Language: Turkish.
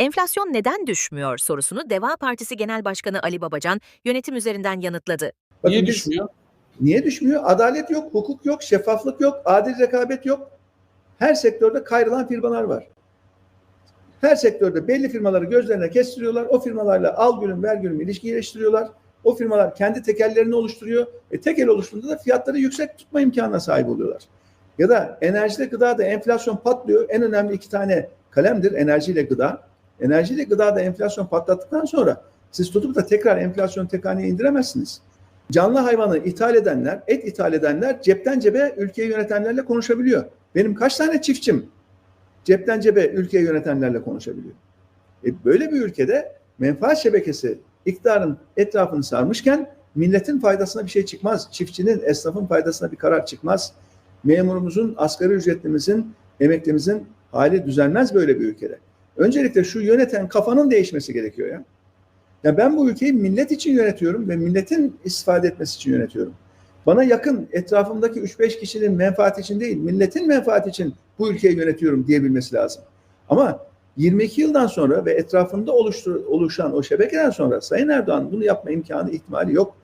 Enflasyon neden düşmüyor sorusunu Deva Partisi Genel Başkanı Ali Babacan yönetim üzerinden yanıtladı. Bakın Niye düşmüyor? Niye düşmüyor? Adalet yok, hukuk yok, şeffaflık yok, adil rekabet yok. Her sektörde kayrılan firmalar var. Her sektörde belli firmaları gözlerine kestiriyorlar. O firmalarla al gülüm ver gülüm ilişkileştiriyorlar. O firmalar kendi tekellerini oluşturuyor. E, tekel oluşturduğunda da fiyatları yüksek tutma imkanına sahip oluyorlar. Ya da enerjide gıdada enflasyon patlıyor. En önemli iki tane kalemdir enerjiyle gıda. Enerjiyle gıdada enflasyon patlattıktan sonra siz tutup da tekrar enflasyon tek haneye indiremezsiniz. Canlı hayvanı ithal edenler, et ithal edenler cepten cebe ülkeyi yönetenlerle konuşabiliyor. Benim kaç tane çiftçim cepten cebe ülkeyi yönetenlerle konuşabiliyor. E böyle bir ülkede menfaat şebekesi iktidarın etrafını sarmışken milletin faydasına bir şey çıkmaz. Çiftçinin, esnafın faydasına bir karar çıkmaz. Memurumuzun, asgari ücretlimizin, emeklimizin hali düzelmez böyle bir ülkede. Öncelikle şu yöneten kafanın değişmesi gerekiyor ya. Ya ben bu ülkeyi millet için yönetiyorum ve milletin istifade etmesi için yönetiyorum. Bana yakın etrafımdaki 3-5 kişinin menfaati için değil, milletin menfaati için bu ülkeyi yönetiyorum diyebilmesi lazım. Ama 22 yıldan sonra ve etrafında oluştur, oluşan o şebekeden sonra Sayın Erdoğan bunu yapma imkanı ihtimali yok.